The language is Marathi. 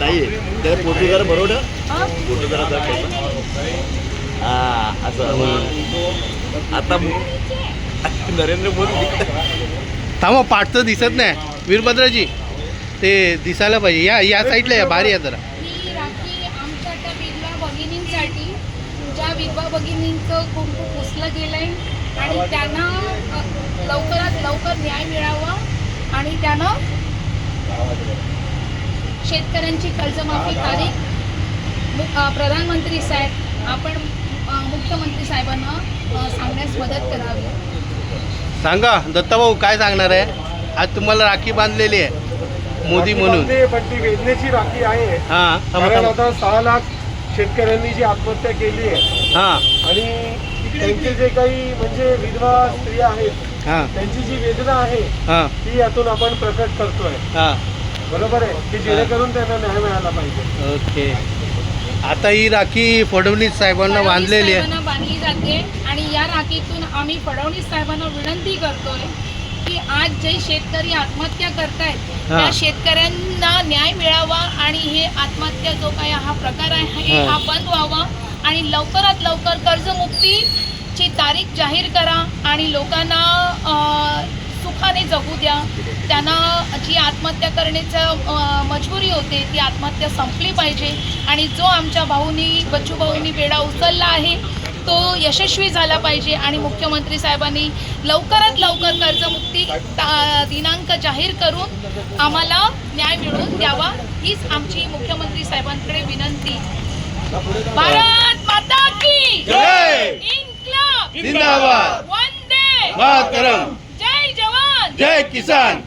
ताई त्या फोटो जरा बरोबर हा? फोटो जरा दाखव हा असं. आता नरेंद्र मोदी. थांबा पाठचं दिसत नाही. वीरभद्राजी ते दिसायला पाहिजे. या या साईडला या बाहेर या जरा. ही राखी आमच्या त्या विधवा भगिनींसाठी ज्या विधवा भगिनींचं कुंकू पुसलं गेलंय आणि त्यांना लवकरात लवकर न्याय मिळावा. आणि त्यांना शेतकऱ्यांची कर्जमाफी तारीख प्रधानमंत्री साहेब आपण मुख्यमंत्री साहेबांना सांगण्यास मदत करावी. सांगा दत्ताभाऊ काय सांगणार आहे? आज तुम्हाला राखी बांधलेली आहे मोदी म्हणून. पण ती वेदनेची राखी आहे. हां कारण आता सहा लाख शेतकऱ्यांनी जी आत्महत्या केली आहे. हां. आणि त्यांचे जे काही म्हणजे विधवा स्त्रिया आहेत त्यांची जी वेदना आहे हां. ती यातून आपण प्रकट करतोय. हां. बरोबर आहे? की जेणेकरून त्यांना न्याय मिळाला पाहिजे. ओके. आता ही राखी फडणवीस साहेबांना बांधलेली आहे. बांधली जाते आणि या राखीतून आम्ही फडणवीस साहेबांना विनंती करतोय की आज जे शेतकरी आत्महत्या करतायत हा. त्या शेतकऱ्यांना न्याय मिळावा आणि हे आत्महत्या जो काही हा प्रकार आहे हा. बंद व्हावा आणि लवकरात लवकर ची तारीख जाहीर करा आणि लोकांना सुखाने जगू द्या. त्यांना जी आत्महत्या करण्याचं मजबुरी होते ती आत्महत्या संपली पाहिजे. आणि जो आमच्या भाऊनी बच्चू भाऊनी बेडा उचलला आहे तो यशस्वी झाला पाहिजे. आणि मुख्यमंत्री साहेबांनी लवकरात लवकर कर्जमुक्ती ता- दिनांक जाहीर करून आम्हाला न्याय मिळवून द्यावा हीच आमची मुख्यमंत्री साहेबांकडे विनंती. भारत माता की जय! जिंदाबाद. वंदे मातरम. जय जवान. जय किसान.